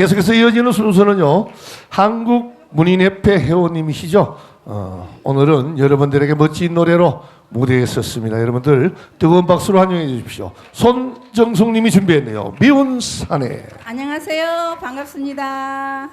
계속해서 이어지는 순서는요. 한국 문인협회 회원님이시죠. 어, 오늘은 여러분들에게 멋진 노래로 무대에 섰습니다. 여러분들 뜨거운 박수로 환영해 주십시오. 손정숙님이 준비했네요. 미운 사내. 안녕하세요. 반갑습니다.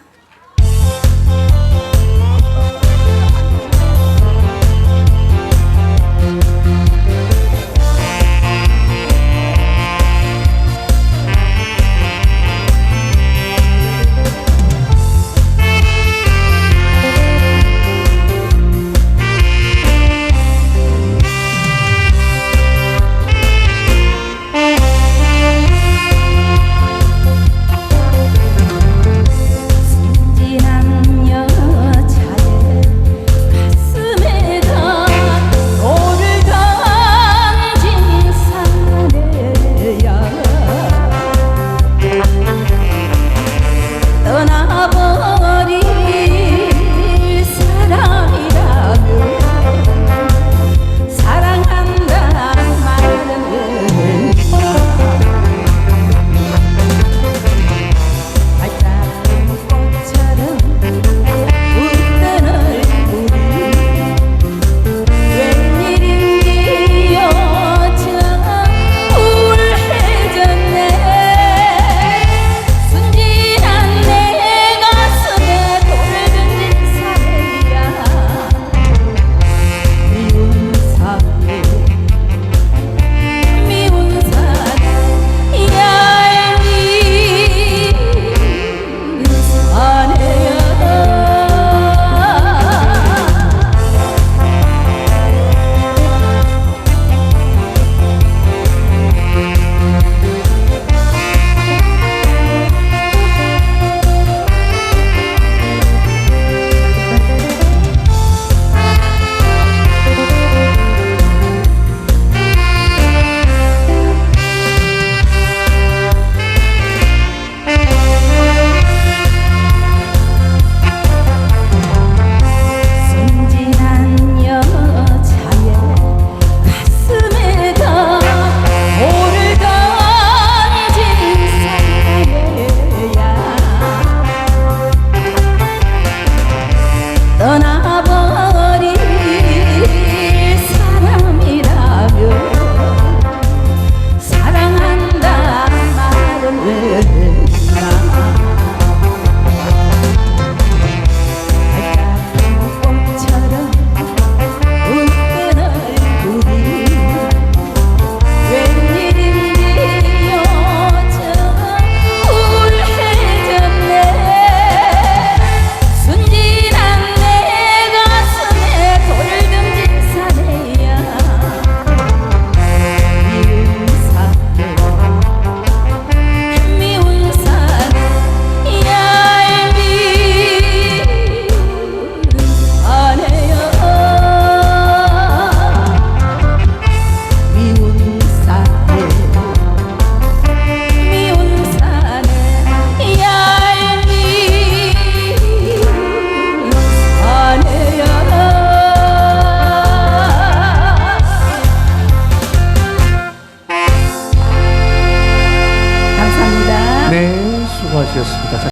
Gracias.